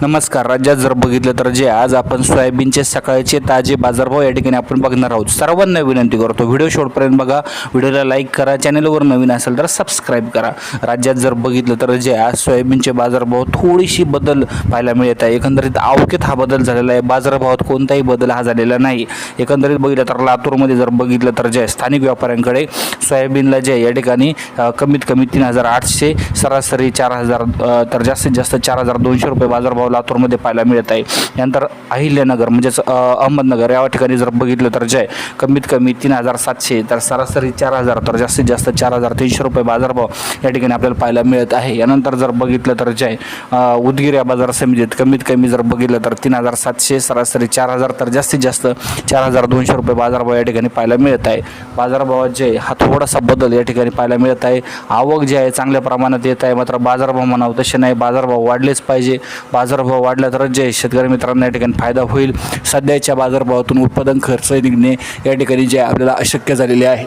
नमस्कार. राज्यात जर बघितलं तर जे आज आपण सोयाबीनचे सकाळचे ताजे बाजारभाव या ठिकाणी आपण बघणार आहोत. सर्वांना विनंती करतो व्हिडिओ शेवटपर्यंत बघा. व्हिडिओला लाईक करा चॅनलवर नवीन असेल तर सबस्क्राईब करा. राज्यात जर बघितलं तर जे आज सोयाबीनचे बाजारभाव थोडीशी बदल पाहायला मिळत आहे. एकंदरीत अवकेत हा बदल झालेला आहे. बाजारभावात कोणताही बदल हा झालेला नाही. एकंदरीत बघितलं तर लातूरमध्ये जर बघितलं तर जे स्थानिक व्यापाऱ्यांकडे सोयाबीनला जे या ठिकाणी कमीत कमी तीन हजार आठशे सरासरी चार हजार तर जास्तीत जास्त चार हजार दोनशे रुपये बाजारभाव लातूरमध्ये पाहायला मिळत आहे. यानंतर अहिल्यानगर म्हणजेच अहमदनगर या ठिकाणी जर बघितलं तर जे कमीत कमी तीन हजार सातशे तर सरासरी चार हजार तर जास्तीत जास्त चार हजार तीनशे रुपये बाजारभाव या ठिकाणी आपल्याला पाहायला मिळत आहे. यानंतर जर बघितलं तर जे आहे, उदगीर या बाजार समितीत कमीत कमी जर बघितलं तर तीन हजार सातशे सरासरी चार हजार तर जास्तीत जास्त चार हजार दोनशे रुपये बाजारभाव या ठिकाणी पाहायला मिळत आहे. बाजारभावात जे हा थोडासा बदल या ठिकाणी पाहायला मिळत आहे. आवक जे आहे चांगल्या प्रमाणात येत आहे मात्र बाजारभाव म्हणावं तसे नाही. बाजारभाव वाढलेच पाहिजे. बाजार बाजारभाव वाढला तर जे शेतकरी मित्रांना या ठिकाणी फायदा होईल. सध्याच्या बाजारभावातून उत्पादन खर्च निघणे या ठिकाणी जे आपल्याला अशक्य झालेले आहे.